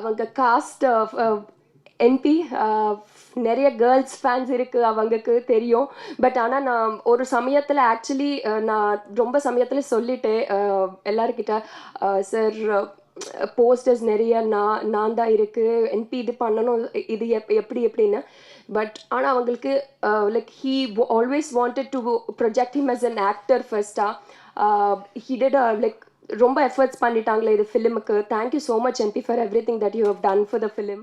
அவங்க cast NP uh, uh, நிறைய girls fans இருக்குது அவங்களுக்கு தெரியும். பட் ஆனால் நான் ஒரு சமயத்தில் ஆக்சுவலி uh, நான் ரொம்ப சமயத்தில் சொல்லிட்டேன் எல்லாருக்கிட்ட சார் போஸ்டர்ஸ் நிறைய நான் நான் தான் இருக்குது என்பி இது பண்ணணும் இது எப் எப்படி எப்படின்னு. பட் ஆனால் அவங்களுக்கு like he always wanted to project him as an actor ஃபர்ஸ்டாக he did like ரொம்ப எஃபர்ட்ஸ் பண்ணிட்டாங்களே இது ஃபிலிமுக்கு thank you so much MP for everything that you have done for the film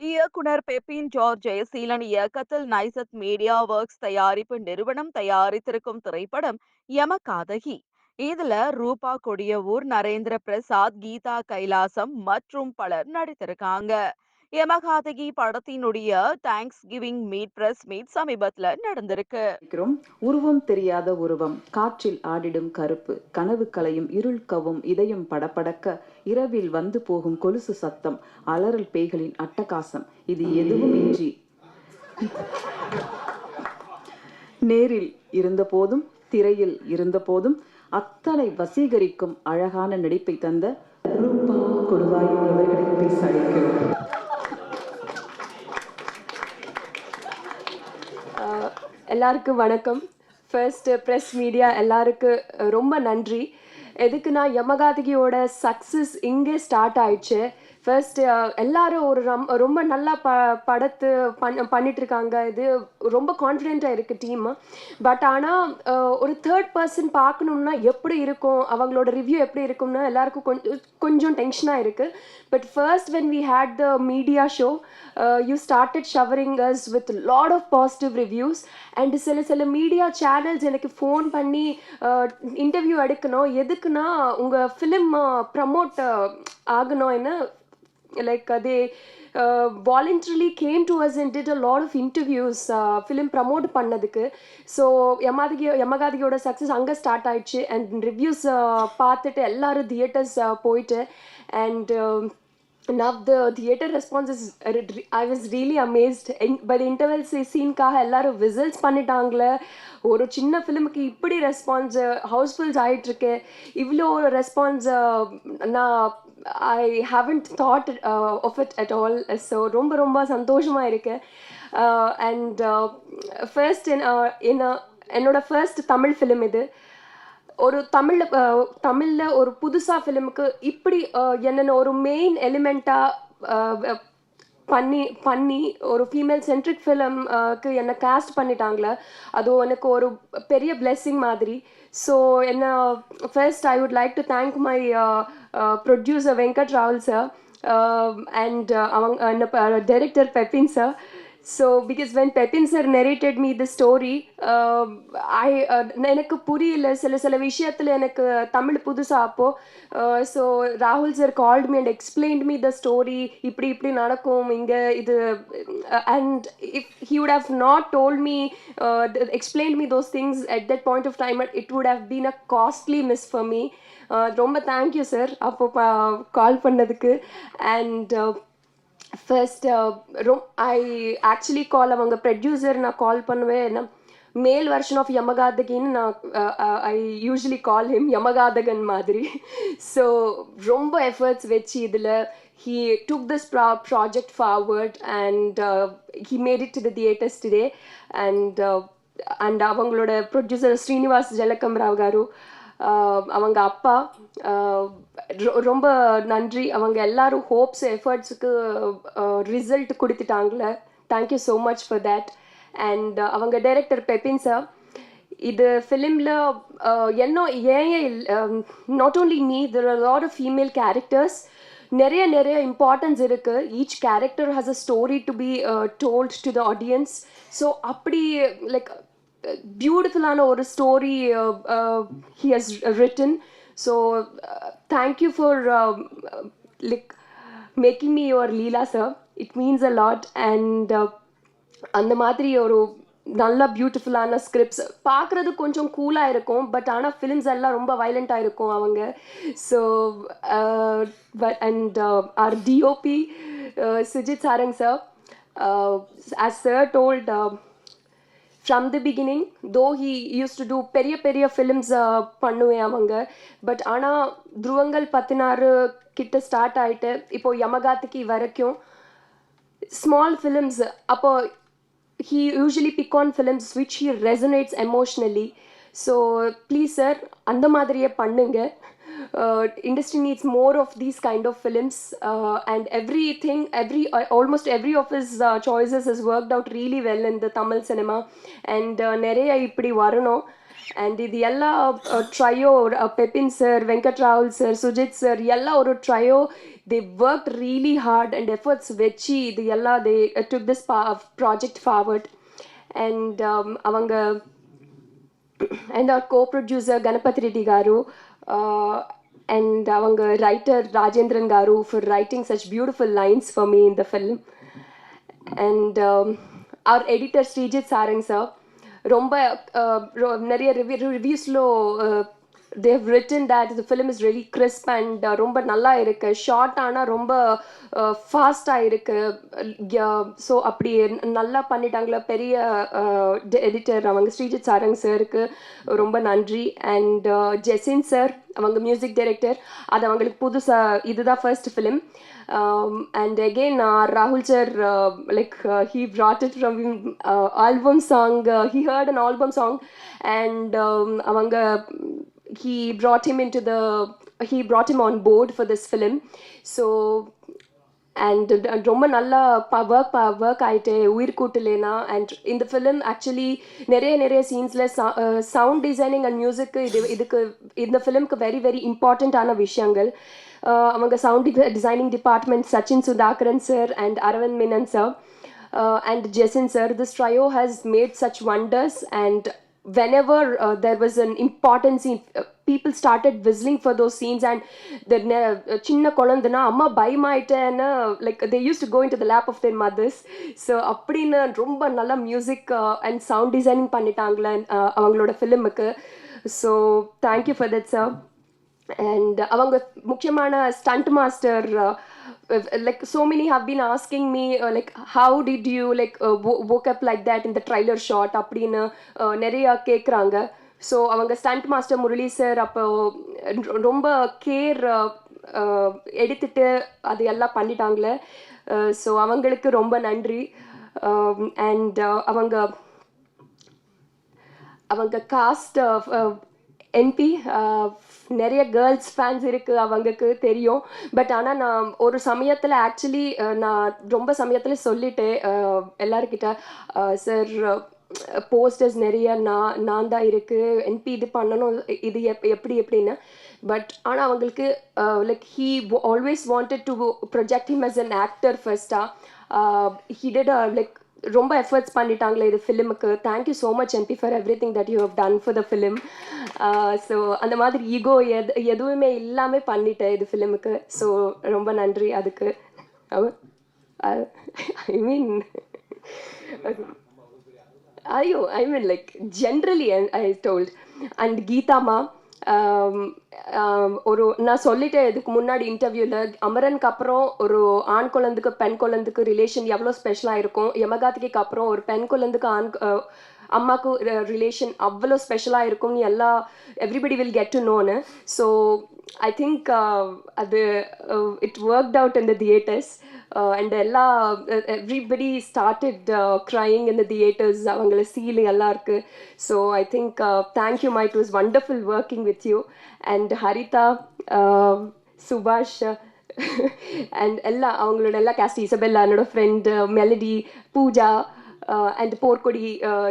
இயக்குனர் பெப்பின் ஜார்ஜ் ஜெயசீலன் இயக்கத்தில் நைசத் மீடியா ஒர்க்ஸ் தயாரிப்பு நிறுவனம் தயாரித்திருக்கும் திரைப்படம் யமகாதகி. இதுல ரூபா கொடியவூர் நரேந்திர பிரசாத் கீதா கைலாசம் மற்றும் பலர் நடித்திருக்காங்க. யமகாதகி படத்தினுடைய thanksgiving meet press meet சமீபத்துல நடந்திருக்கு. உருவம் தெரியாத உருவம். காற்றில் ஆடிடும் கருப்பு. கனவு கலையும் இருள் கவும் இதயம் படபடக்க இரவில் வந்து போகும் கொலுசு சத்தம். அலறல் பேய்களின் அட்டகாசம். இது எதுவும் இன்றி நேரில் இருந்தபோதும் திரையில் இருந்தபோதும் அத்தனை வசீகரிக்கும் அழகான நடிப்பை தந்த ரூபா கொடுவாய் அவர்களை பேச அழைக்கிறோம். எல்லாருக்கும் வணக்கம். ஃபர்ஸ்ட் ப்ரெஸ் மீடியா எல்லாருக்கும் ரொம்ப நன்றி. எதுக்குன்னா யமகாதகியோட சக்ஸஸ் இங்கே ஸ்டார்ட் ஆயிடுச்சு. ஃபர்ஸ்ட் uh, எல்லாரும் ஒரு ரம் ரொம்ப நல்லா ப படத்து பண் பண்ணிட்டு இருக்காங்க இது ரொம்ப கான்ஃபிடென்ட்டாக இருக்குது டீம் பட் ஆனால் ஒரு தேர்ட் பர்சன் பார்க்கணும்னா எப்படி இருக்கும்? அவங்களோட ரிவ்யூ எப்படி இருக்கும்னா எல்லாருக்கும் கொஞ்சம் கொஞ்சம் டென்ஷனாக இருக்குது but first when we had the media show you started showering us with lot of positive reviews and சில சில மீடியா சேனல்ஸ் எனக்கு ஃபோன் பண்ணி இன்டர்வியூ எடுக்கணும். எதுக்குன்னா உங்கள் ஃபிலிம் ப்ரமோட் என்ன? Like uh, they came voluntarily came to us and did a lot of interviews uh, பண்ணதுக்கு. So யமாதிகி யமகாதிகியோட சக்ஸஸ் அங்கே ஸ்டார்ட் ஆயிடுச்சு. அண்ட் ரிவ்யூஸ் uh, பார்த்துட்டு எல்லாரும் தியேட்டர்ஸ் போயிட்டு. And now the theatre response I was really amazed by the by சீனுக்காக interval எல்லாரும் விசில்ஸ் பண்ணிட்டாங்களே. ஒரு சின்ன ஃபிலிமுக்கு இப்படி ரெஸ்பான்ஸ் ஹவுஸ்ஃபுல்ஸ் ஆகிட்டுருக்கு இவ்வளோ ஒரு ரெஸ்பான்ஸ் நான் I haven't thought of it at all so ரொம்ப ரொம்ப சந்தோஷமாக இருக்கு. அண்ட் ஃபர்ஸ்ட் என்ன என்னோட ஃபர்ஸ்ட் தமிழ் ஃபிலிம் இது. ஒரு தமிழில் uh, தமிழில் ஒரு புதுசாக ஃபிலிமுக்கு இப்படி uh, என்னென்ன ஒரு மெயின் எலிமெண்ட்டாக uh, பண்ணி பண்ணி ஒரு ஃபீமேல் சென்ட்ரிக் ஃபிலிம்க்கு என்னை காஸ்ட் பண்ணிட்டாங்களே அது எனக்கு ஒரு பெரிய பிளெஸ்ஸிங் மாதிரி. ஸோ என்ன first I would like to thank my Uh, producer Venkat Raul sir, um, and uh, among, uh, director Pepin sir, so because when Pepin sir narrated me the story I எனக்கு புரியல. சில சில விஷயத்தில் எனக்கு தமிழ் புதுசாக அப்போது so ராகுல் sir called me and explained me the story இப்படி இப்படி நடக்கும். இங்கே இது and if he would have not told me explained me those things at that point of time it would have been a costly miss for me ரொம்ப thank you sir அப்போ call பண்ணதுக்கு. And first ரொம் I actually கால் அவங்க producer நான் கால் பண்ணுவேன் என்ன மேல் version of யமகாதகின்னு நான் ஐ யூஸ்வலி கால் ஹிம் யமகாதகன் மாதிரி ஸோ ரொம்ப எஃபர்ட்ஸ் வச்சு இதில் he took this pro project forward and he made it to the theatres today and and அவங்களோட ப்ரொடியூசர் ஸ்ரீனிவாஸ் ஜலக்கம் ராவ் காரு அவங்க அப்பா ரொ- ரொம்ப நன்றி. அவங்க எல்லாரும் ஹோப்ஸ் எஃபர்ட்ஸுக்கு result கொடுத்துட்டாங்களே. Thank you so much for that and அவங்க டைரக்டர் பெப்பின் சார் இது ஃபிலிமில் என்ன ஏன் not only me there are lot of female characters நிறைய நிறைய இம்பார்ட்டன்ஸ் இருக்குது each character has a story to be told to the audience so அப்படி like பியூட்டிஃபுல்லான ஒரு story he has written so thank you for like making me your Leela sir it means a lot and அந்த மாதிரி ஒரு நல்ல பியூட்டிஃபுல்லான scripts பார்க்குறது கொஞ்சம் கூலாக இருக்கும். பட் ஆனால் ஃபிலிம்ஸ் எல்லாம் ரொம்ப வைலண்ட்டாக இருக்கும் அவங்க. So and our DOP Sujith Sarang sir as sir told uh, from the beginning though he used to do பெரிய பெரிய ஃபிலிம்ஸ் பண்ணுவேன் அவங்க பட் ஆனால் துருவங்கள் பதினாறு கிட்ட ஸ்டார்ட் ஆயிட்டு இப்போது யமகாத்துக்கு வரைக்கும் ஸ்மால் ஃபிலிம்ஸ் அப்போ he usually pick on films which he resonates emotionally so please sir அந்த மாதிரியே பண்ணுங்கள் Uh, industry needs more of these kind of films uh, and everything every uh, almost every of his choices has worked out really well in the tamil cinema. And nereya ipdi varano and the yella trio pepin sir venkat rahul sir sujit sir yella oru trio they worked really hard and efforts vechi the yella they took this project forward. And um, and our co-producer Ganapathy Garu, and our writer Rajendran Garu for writing such beautiful lines for me in the film. And um, our editor Srijit Sarang sir, Romba uh, ro, Naria Reviews Lo. Uh, they've written that the film is really crisp and ரொம்ப நல்லா இருக்கு. Short ஆனால் ரொம்ப uh, ஃபாஸ்ட்டாக இருக்கு. So அப்படி நல்லா பண்ணிட்டாங்களா. பெரிய uh, எடிட்டர் அவங்க ஸ்ரீஜித் சாரங் சாருக்கு ரொம்ப நன்றி. அண்ட் ஜெசின் சார் அவங்க மியூசிக் டைரக்டர் அது அவங்களுக்கு புதுசாக இதுதான் ஃபர்ஸ்ட் ஃபிலிம் அண்ட் and ராகுல் sir like he brought it from album song he heard an album song and அவங்க heard an album song and um, avanga he brought him into the he brought him on board for this film. So and ரொம்ப நல்லா work work ஆயிட்டு உயிர் கூட்டலேனா. And இந்த film actually நிறைய நிறைய சீன்ஸில் சவுண்ட் டிசைனிங் அண்ட் மியூசிக்கு இது இதுக்கு இந்த ஃபிலிம்க்கு வெரி வெரி இம்பார்ட்டண்ட்டான விஷயங்கள். Uh, அவங்க sound designing department Sachin Sudhakaran sir and Aravind Menon sir and Jesin sir this trio has made such wonders and whenever uh, there was an important scene uh, people started whistling for those scenes and the uh, சின்ன குழந்தைனா அம்மா பயமாயிட்டேன்னு like they used to go into the lap of their mothers so அப்படின்னு ரொம்ப நல்லா music and sound designing பண்ணிட்டாங்களே uh, அவங்களோட ஃபிலிமுக்கு so thank you for that sir and அவங்க முக்கியமான stunt master Uh, like so many have been asking me uh, like how did you like uh, woke up like that in the trailer shot? அப்படின்னு நிறையா நிறைய கேட்குறாங்க so அவங்க stunt master Murali sir அப்போ ரொம்ப care uh, எடுத்துட்டு அது எல்லாம் பண்ணிட்டாங்களே. ஸோ அவங்களுக்கு ரொம்ப நன்றி. Um, அண்ட் அவங்க அவங்க காஸ்ட் என்பி நிறைய கேர்ள்ஸ் ஃபேன்ஸ் இருக்குது அவங்களுக்கு தெரியும். பட் ஆனால் நான் ஒரு சமயத்தில் ஆக்சுவலி நான் ரொம்ப சமயத்தில் சொல்லிட்டேன் எல்லாருக்கிட்ட சார் போஸ்டர்ஸ் நிறைய நான் நான் தான் இருக்குது என்பி இது பண்ணணும் இது எப் எப்படி எப்படின்னு. பட் ஆனால் அவங்களுக்கு like he always wanted to project him as an actor ஃபர்ஸ்டாக he did like ரொம்ப எஃபர்ட்ஸ் பண்ணிட்டாங்களே இது ஃபிலிமுக்கு thank you so much MP for everything that you have done for the film so அந்த மாதிரி ஈகோ எது எதுவுமே இல்லாமல் பண்ணிட்டேன் இது ஃபிலிமுக்கு ஸோ ரொம்ப நன்றி அதுக்கு. Oh, uh, ஐ மீன் ஐயோ I mean like generally I told and கீதாமா ஒரு நான் சொல்லிட்டேன் இதுக்கு முன்னாடி இன்டர்வியூவில் அமரனுக்கு அப்புறம் ஒரு ஆண் குழந்தைக்கு பெண் குழந்தைக்கு ரிலேஷன் எவ்வளோ ஸ்பெஷலாக இருக்கும்? யமகாத்திக்கு அப்புறம் ஒரு பெண் குழந்தைக்கு ஆண் அம்மாக்கு ரிலேஷன் அவ்வளோ ஸ்பெஷலாக இருக்கும்னு எல்லா எவ்ரிபடி வில் கெட் டு நோன்னு ஸோ ஐ திங்க் அது it worked out in the theatres and எல்லா everybody started crying in the theatres அவங்கள சீல் எல்லாம் இருக்கு so I think thank you my it was wonderful working with you and Haritha சுபாஷ் and எல்லா அவங்களோட எல்லா cast Isabella என்னோட friend Melody Pooja and Porkodi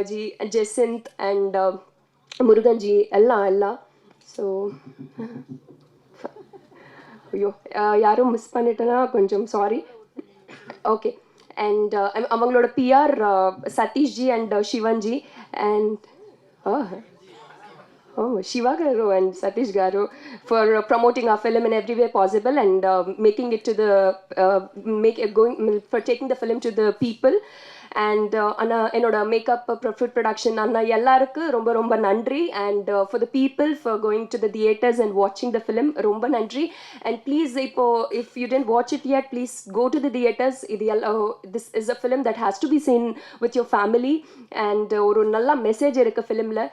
ji Jesinth and முருகன்ஜி எல்லாம் எல்லாம் ஸோ ஐயோ யாரும் மிஸ் பண்ணிட்டேன்னா கொஞ்சம் sorry Okay. And uh, among PR, uh, Satish ji and uh, Shivan ji and oh, oh, Shiva Garu and Satish Garu for uh, promoting our film in every way possible and uh, making it to the, uh, make going, for taking the film to the people. And uh, அண்ணா என்னோட makeup food production அண்ணா எல்லாருக்கும் ரொம்ப ரொம்ப நன்றி. And for the people for going to the theatres and வாட்சிங் the film ரொம்ப நன்றி. அண்ட் ப்ளீஸ் இப்போ if you didn't watch it yet please go to the theatres இது this is a film that has to be seen with your family and ஒரு நல்ல message இருக்குது ஃபிலிமில்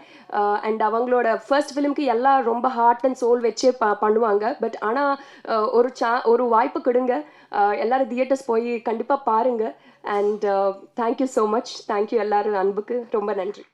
and அவங்களோட ஃபர்ஸ்ட் ஃபிலிம்க்கு எல்லாம் ரொம்ப ஹார்ட் அண்ட் சோல் வச்சே ப பண்ணுவாங்க. பட் ஆனால் uh, ஒரு சா ஒரு வாய்ப்பு கொடுங்க. எல்லோரும் எல்லாரும் தியேட்டர்ஸ் போய் கண்டிப்பாக பாருங்கள் and thank you so much thank you எல்லாரும். அன்புக்கு ரொம்ப நன்றி.